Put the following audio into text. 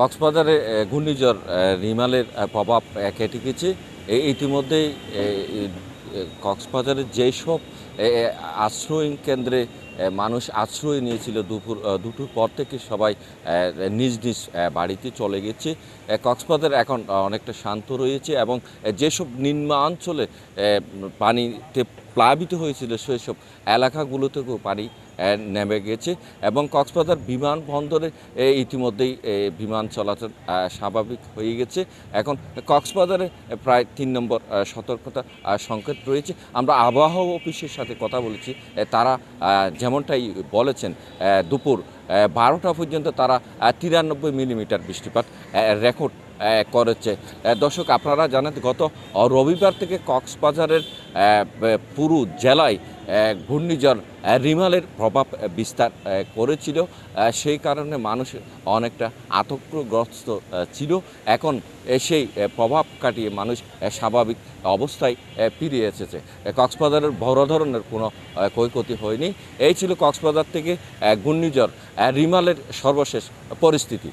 কক্সবাজারে ঘূর্ণিঝড় রিমালের প্রভাব কেটে গেছে। ইতিমধ্যেই কক্সবাজারের যেসব আশ্রয় কেন্দ্রে মানুষ আশ্রয় নিয়েছিল দুপুর দুটোর পর থেকে সবাই নিজ নিজ বাড়িতে চলে গেছে। কক্সবাজার এখন অনেকটা শান্ত রয়েছে এবং যেসব নিম্নাঞ্চলে পানিতে প্লাবিত হয়েছিল সেসব এলাকাগুলো থেকেও পানি নেমে গেছে এবং কক্সবাজার বিমানবন্দরে ইতিমধ্যেই বিমান চলাচল স্বাভাবিক হয়ে গেছে। এখন কক্সবাজারে প্রায় তিন নম্বর সতর্কতা সংকেত রয়েছে। আমরা আবহাওয়া অফিসের সাথে কথা বলেছি। তারা যেমনটাই বলেছেন দুপুর বারোটা পর্যন্ত তারা তিরানব্বই মিলিমিটার বৃষ্টিপাত রেকর্ড করেছে। দর্শক, আপনারা জানেন, গত রবিবার থেকে কক্সবাজারের পুরু জেলায় ঘূর্ণিঝড় রিমালের প্রভাব বিস্তার করেছিল। সেই কারণে মানুষ অনেকটা আতঙ্কগ্রস্ত ছিল। এখন সেই প্রভাব কাটিয়ে মানুষ স্বাভাবিক অবস্থায় ফিরে এসেছে। কক্সবাজারের বড় ধরনের কোনো ক্ষয়ক্ষতি হয়নি। এই ছিল কক্সবাজার থেকে ঘূর্ণিঝড় রিমালের সর্বশেষ পরিস্থিতি।